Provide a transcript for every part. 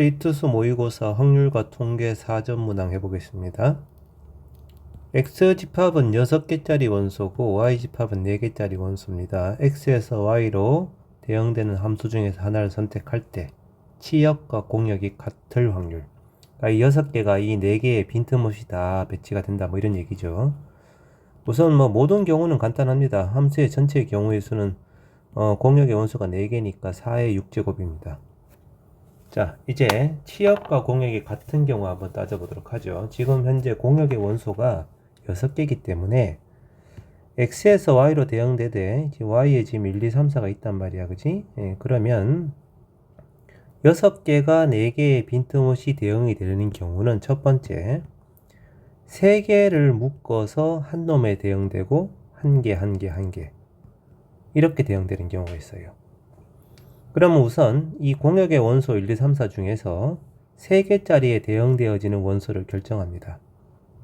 리투스 모의고사 확률과 통계 4점 문항 해보겠습니다. x 집합은 6개짜리 원소고 y 집합은 4개짜리 원소입니다. x에서 y로 대응되는 함수 중에서 하나를 선택할 때 치역과 공역이 같을 확률 그러니까 이 6개가 이 4개의 빈틈없이 다 배치가 된다 뭐 이런 얘기죠. 우선 뭐 모든 경우는 간단합니다. 함수의 전체 경우의 수는 어, 공역의 원소가 4개니까 4의 6제곱입니다. 자, 이제 치역과 공역이 같은 경우 한번 따져보도록 하죠. 지금 현재 공역의 원소가 6개이기 때문에 x에서 y로 대응되되 y에 지금 1, 2, 3, 4가 있단 말이야. 그지? 예, 그러면 6개가 4개의 빈틈없이 대응이 되는 경우는 첫 번째 3개를 묶어서 한 놈에 대응되고 한 개, 한 개, 한개 이렇게 대응되는 경우가 있어요. 그러면 우선 이 공역의 원소 1, 2, 3, 4 중에서 3개짜리에 대응되어지는 원소를 결정합니다.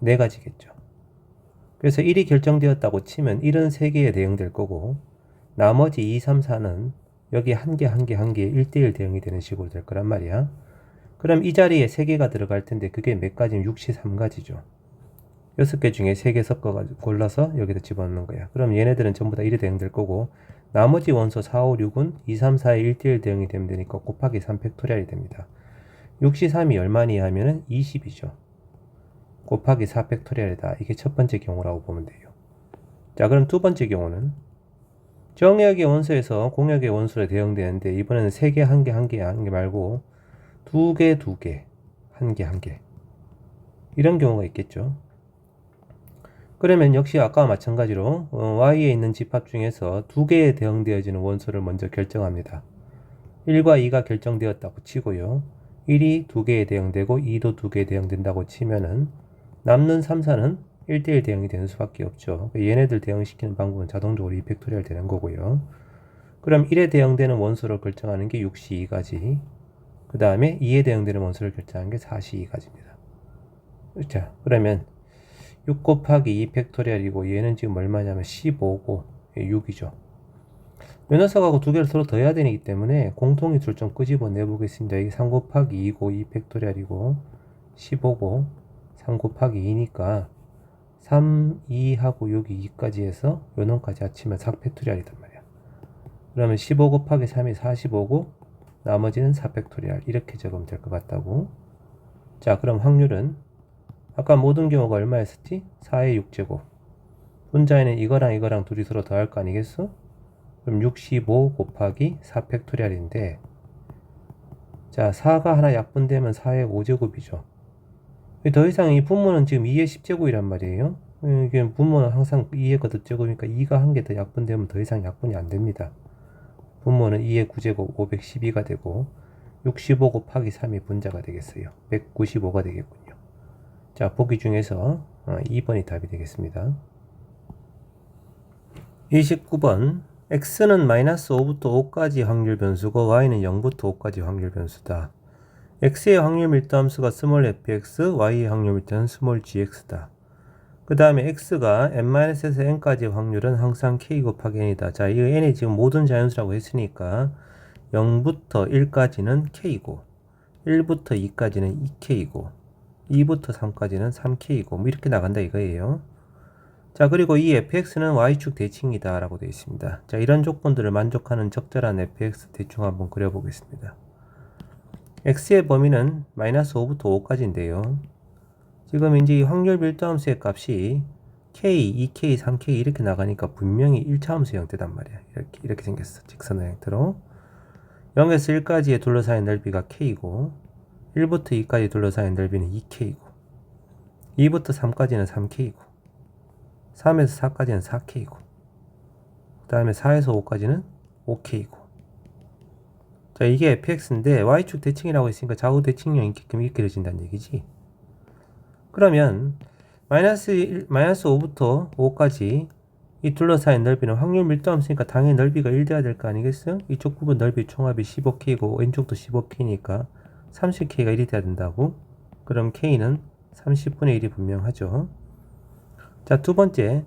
네 가지겠죠. 그래서 1이 결정되었다고 치면 1은 3개에 대응될 거고 나머지 2, 3, 4는 여기 한 개, 한 개, 한 개에 1대1 대응이 되는 식으로 될 거란 말이야. 그럼 이 자리에 3개가 들어갈 텐데 그게 몇 가지면 63가지죠. 6개 중에 3개 섞어가지고 골라서 여기다 집어넣는 거야. 그럼 얘네들은 전부 다 1에 대응될 거고 나머지 원소 4, 5, 6은 2, 3, 4의 1대1 대응이 되면 되니까 곱하기 3 팩토리얼이 됩니다. 63이 얼마니 하면은 20이죠. 곱하기 4 팩토리얼이다. 이게 첫 번째 경우라고 보면 돼요. 자, 그럼 두 번째 경우는 정역의 원소에서 공역의 원소에 대응되는데 이번에는 3개, 1개, 1개, 1개 말고 2개, 2개, 1개, 1개 이런 경우가 있겠죠. 그러면 역시 아까와 마찬가지로 어, y에 있는 집합 중에서 두 개에 대응되어지는 원소를 먼저 결정합니다. 1과 2가 결정되었다고 치고요. 1이 두 개에 대응되고 2도 두 개에 대응된다고 치면은 남는 3, 4는 1대1 대응이 되는 수밖에 없죠. 얘네들 대응시키는 방법은 자동적으로 2팩토리얼 되는 거고요. 그럼 1에 대응되는 원소를 결정하는 게 6시 2가지. 그 다음에 2에 대응되는 원소를 결정하는 게 4시 2가지입니다. 자, 그러면 6 곱하기 2 팩토리얼이고 얘는 지금 얼마냐면 15고 6이죠. 요 녀석하고 두 개를 서로 더해야 되기 때문에 공통의 줄좀 끄집어 내보겠습니다. 이게 3 곱하기 2고 2 팩토리얼이고 15고 3 곱하기 2니까 3, 2하고 여기 2까지 해서 요 놈까지 합치면 4 팩토리얼이단 말이야. 그러면 15 곱하기 3이 45고 나머지는 4 팩토리얼 이렇게 적으면 될 것 같다고. 자 그럼 확률은 아까 모든 경우가 얼마였었지? 4의 6제곱. 분자에는 이거랑 이거랑 둘이 서로 더할 거 아니겠어? 그럼 65 곱하기 4 팩토리얼인데 자 4가 하나 약분되면 4의 5제곱이죠. 더 이상 이 분모는 지금 2의 10제곱이란 말이에요. 이게 분모는 항상 2의 거 덧제곱이니까 2가 한 개 더 약분되면 더 이상 약분이 안 됩니다. 분모는 2의 9제곱 512가 되고 65 곱하기 3이 분자가 되겠어요. 195가 되겠군요. 자, 보기 중에서 2번이 답이 되겠습니다. 29번 x는 마이너스 5부터 5까지 확률 변수고 y는 0부터 5까지 확률 변수다. x의 확률 밀도함수가 스몰 fx, y의 확률 밀도는 스몰 gx다. 그 다음에 x가 n-에서 n까지 확률은 항상 k 곱하기 n이다. 자, 이 n이 지금 모든 자연수라고 했으니까 0부터 1까지는 k고 1부터 2까지는 2k고 2부터 3까지는 3k이고 뭐 이렇게 나간다 이거예요. 자 그리고 이 fx는 y축 대칭이다 라고 되어 있습니다. 자 이런 조건들을 만족하는 적절한 fx 대충 한번 그려보겠습니다. x의 범위는 마이너스 5부터 5까지인데요. 지금 이제 이 확률 밀도함수의 값이 k, 2k, 3k 이렇게 나가니까 분명히 1차 함수 형태단 말이야. 이렇게 이렇게 생겼어. 직선의 형태로. 0에서 1까지의 둘러싸인 넓이가 k고 1부터 2까지 둘러싸인 넓이는 2K이고 2부터 3까지는 3K이고 3에서 4까지는 4K이고 그 다음에 4에서 5까지는 5K이고 자 이게 fx인데 y축 대칭이라고 했으니까 좌우 대칭형이 있게끔 이렇게 그려진다는 얘기지 그러면 마이너스 1, 마이너스 5부터 5까지 이 둘러싸인 넓이는 확률 밀도함수니까 당연히 넓이가 1 돼야 될 거 아니겠어요? 이쪽 부분 넓이 총합이 15K고 왼쪽도 15K니까 30K가 1이 돼야 된다고? 그럼 K는 30분의 1이 분명하죠. 자, 두 번째.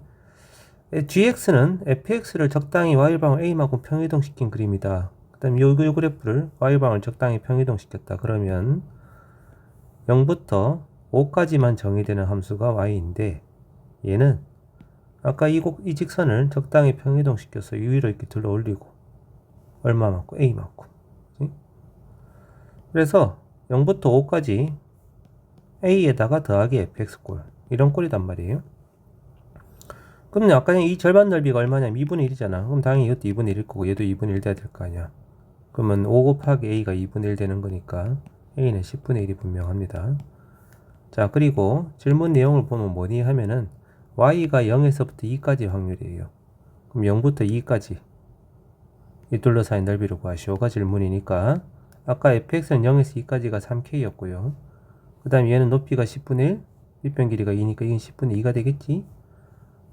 GX는 FX를 적당히 Y방울 A만큼 평이동시킨 그림이다. 그 다음에 요, 요 그래프를 y방을 적당히 평이동시켰다. 그러면 0부터 5까지만 정의되는 함수가 y인데 얘는 아까 이, 곡, 이 직선을 적당히 평이동시켜서 위로 이렇게 들어 올리고 얼마만큼? a만큼. 그래서 0부터 5까지 a에다가 더하기 fx꼴 이런 꼴이단 말이에요. 그럼 아까 이 절반 넓이가 얼마냐면 2분의 1이잖아. 그럼 당연히 이것도 2분의 1일 거고 얘도 2분의 1 돼야 될 거 아니야. 그러면 5 곱하기 a가 2분의 1 되는 거니까 a는 10분의 1이 분명합니다. 자 그리고 질문 내용을 보면 뭐니 하면은 y가 0에서부터 2까지 확률이에요. 그럼 0부터 2까지 이 둘러싸인 넓이를 구하시오가 질문이니까 아까 fx는 0에서 2까지가 3k였고요. 그 다음 얘는 높이가 10분의 1, 밑변 길이가 2니까 이건 10분의 2가 되겠지?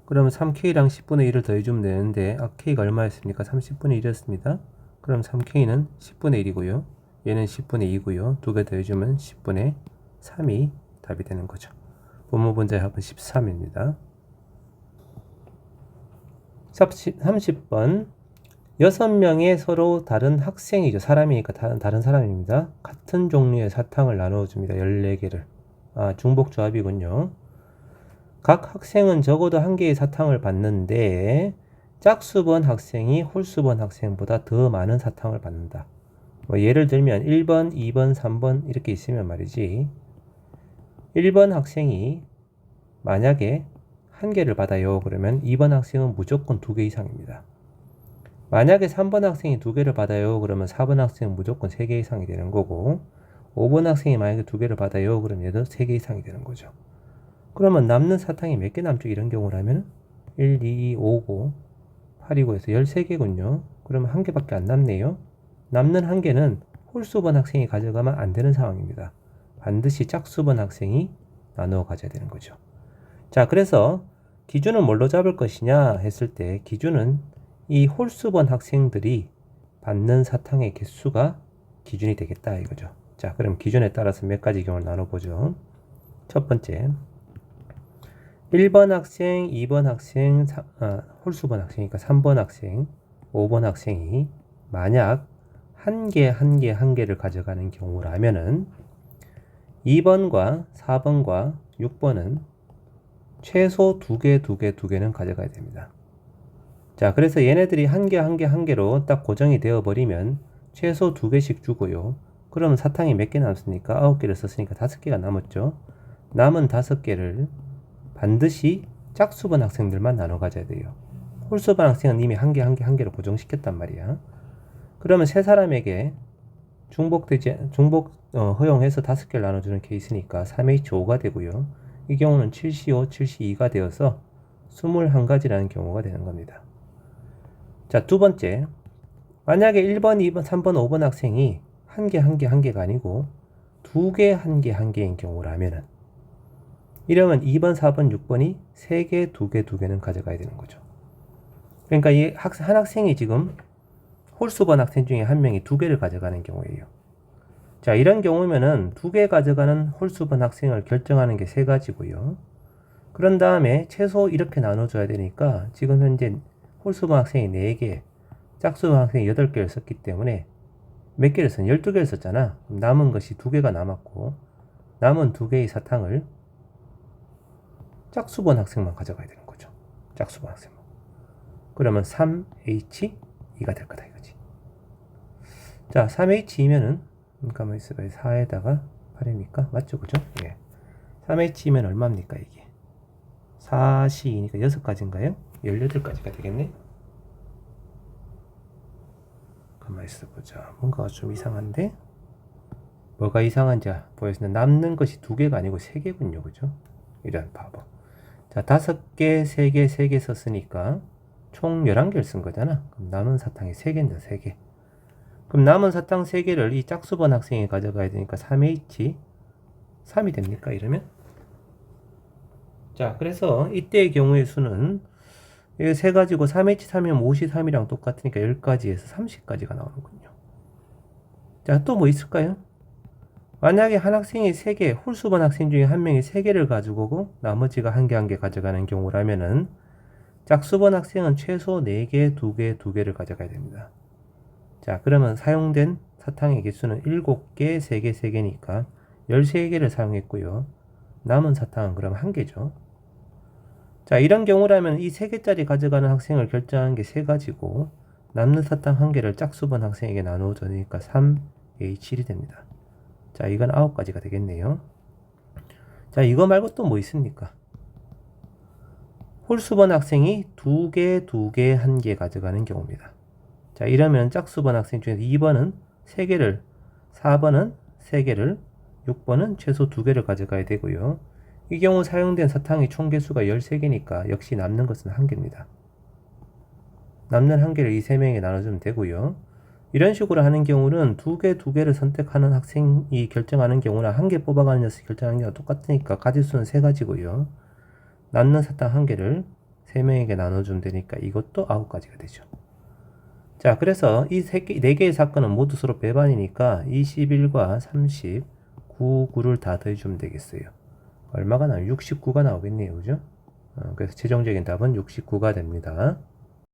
그러면 3k랑 10분의 1을 더해주면 되는데 아 k가 얼마였습니까? 30분의 1이었습니다. 그럼 3k는 10분의 1이고요. 얘는 10분의 2고요. 두 개 더해주면 10분의 3이 답이 되는 거죠. 분모분자의 합은 13입니다. 30번 여섯 명의 서로 다른 학생이죠. 사람이니까 다른, 다른 사람입니다. 같은 종류의 사탕을 나누어줍니다. 14개를. 아, 중복조합이군요. 각 학생은 적어도 한 개의 사탕을 받는데 짝수번 학생이 홀수번 학생보다 더 많은 사탕을 받는다. 뭐 예를 들면 1번, 2번, 3번 이렇게 있으면 말이지. 1번 학생이 만약에 한 개를 받아요. 그러면 2번 학생은 무조건 두 개 이상입니다. 만약에 3번 학생이 두 개를 받아요. 그러면 4번 학생은 무조건 세개 이상이 되는 거고 5번 학생이 만약에 두 개를 받아요. 그러면 얘도 세개 이상이 되는 거죠. 그러면 남는 사탕이 몇 개 남죠? 이런 경우라면 1, 2, 5, 5, 8이고 해서 13개군요. 그러면 한 개밖에 안 남네요. 남는 한 개는 홀수번 학생이 가져가면 안 되는 상황입니다. 반드시 짝수번 학생이 나누어 가져야 되는 거죠. 자, 그래서 기준은 뭘로 잡을 것이냐 했을 때 기준은 이 홀수번 학생들이 받는 사탕의 개수가 기준이 되겠다 이거죠. 자, 그럼 기준에 따라서 몇 가지 경우를 나눠보죠. 첫 번째, 1번 학생, 2번 학생, 사, 아, 홀수번 학생이니까 3번 학생, 5번 학생이 만약 한 개, 한 개, 한 개를 가져가는 경우라면은 2번과 4번과 6번은 최소 두 개, 두 개, 두 개는 가져가야 됩니다. 자, 그래서 얘네들이 한 개, 한 개, 한 개로 딱 고정이 되어 버리면 최소 두 개씩 주고요. 그러면 사탕이 몇 개 남습니까? 아홉 개를 썼으니까 다섯 개가 남았죠. 남은 다섯 개를 반드시 짝수번 학생들만 나눠 가져야 돼요. 홀수번 학생은 이미 한 개, 한 개, 한 개로 고정시켰단 말이야. 그러면 세 사람에게 중복되지, 중복 어, 허용해서 다섯 개를 나눠주는 케이스니까 3H5가 되고요. 이 경우는 7CO, 7C2가 되어서 21가지라는 경우가 되는 겁니다. 자, 두 번째. 만약에 1번, 2번, 3번, 5번 학생이 한 개, 한 개, 한 개가 아니고 두 개, 한 개, 한 개인 경우라면은 이러면 2번, 4번, 6번이 3개, 2개, 2개는 가져가야 되는 거죠. 그러니까 이 학, 한 학생이 지금 홀수번 학생 중에 한 명이 두 개를 가져가는 경우예요. 자, 이런 경우면은 두 개 가져가는 홀수번 학생을 결정하는 게 세 가지고요. 그런 다음에 최소 이렇게 나눠줘야 되니까 지금 현재 홀수번 학생이 4개, 짝수번 학생이 8개를 썼기 때문에 몇 개를 썼? 12개를 썼잖아. 남은 것이 2개가 남았고 남은 2개의 사탕을 짝수번 학생만 가져가야 되는 거죠. 짝수번 학생만. 그러면 3H2가 될 거다 이거지. 자, 3H2면은 잠깐만 있어봐요. 4에다가 8이니까 맞죠? 그죠? 예. 3H면 얼마입니까 이게? 4C2니까 6가지인가요? 18가지가 되겠네? 가만 있어보자. 뭔가 좀 이상한데? 뭐가 이상한지 보였습니다. 남는 것이 두 개가 아니고 세 개군요. 그죠? 이런 바보. 자, 다섯 개, 세 개, 세 개 썼으니까 총 11개를 쓴 거잖아. 그럼 남은 사탕이 3개입니다. 3개. 그럼 남은 사탕 3개를 이 짝수번 학생이 가져가야 되니까 3H 3이 됩니까? 이러면? 자, 그래서 이때의 경우의 수는 이 세 가지고 3H 3이면 5C 3이랑 똑같으니까 10가지에서 30가지가 나오는군요. 자, 또 뭐 있을까요? 만약에 한 학생이 3개, 홀수번 학생 중에 한 명이 3개를 가지고 오고 나머지가 한개 한 개 가져가는 경우라면은 짝수번 학생은 최소 4개, 2개, 2개를 가져가야 됩니다. 자, 그러면 사용된 사탕의 개수는 7개, 3개, 3개니까 13개를 사용했고요. 남은 사탕은 그럼 1개죠. 자, 이런 경우라면 이 3개짜리 가져가는 학생을 결정한 게 3가지고 남는 사탕 1개를 짝수번 학생에게 나누어 주니까 3A7이 됩니다. 자, 이건 9가지가 되겠네요. 자, 이거 말고 또 뭐 있습니까? 홀수번 학생이 2개, 2개, 1개 가져가는 경우입니다. 자, 이러면 짝수번 학생 중에서 2번은 3개를, 4번은 3개를, 6번은 최소 2개를 가져가야 되고요. 이 경우 사용된 사탕의 총 개수가 13개니까 역시 남는 것은 1개입니다. 남는 1개를 이 3명에게 나눠주면 되고요. 이런 식으로 하는 경우는 2개, 2개를 선택하는 학생이 결정하는 경우나 1개 뽑아가는 녀석이 결정하는 경우가 똑같으니까 가지수는 3가지고요. 남는 사탕 1개를 3명에게 나눠주면 되니까 이것도 9가지가 되죠. 자, 그래서 이 3개, 4개의 사건은 모두 서로 배반이니까 21과 30, 9, 9를 다 더해주면 되겠어요. 얼마가 나요? 69가 나오겠네요. 그죠? 어, 그래서 최종적인 답은 69가 됩니다.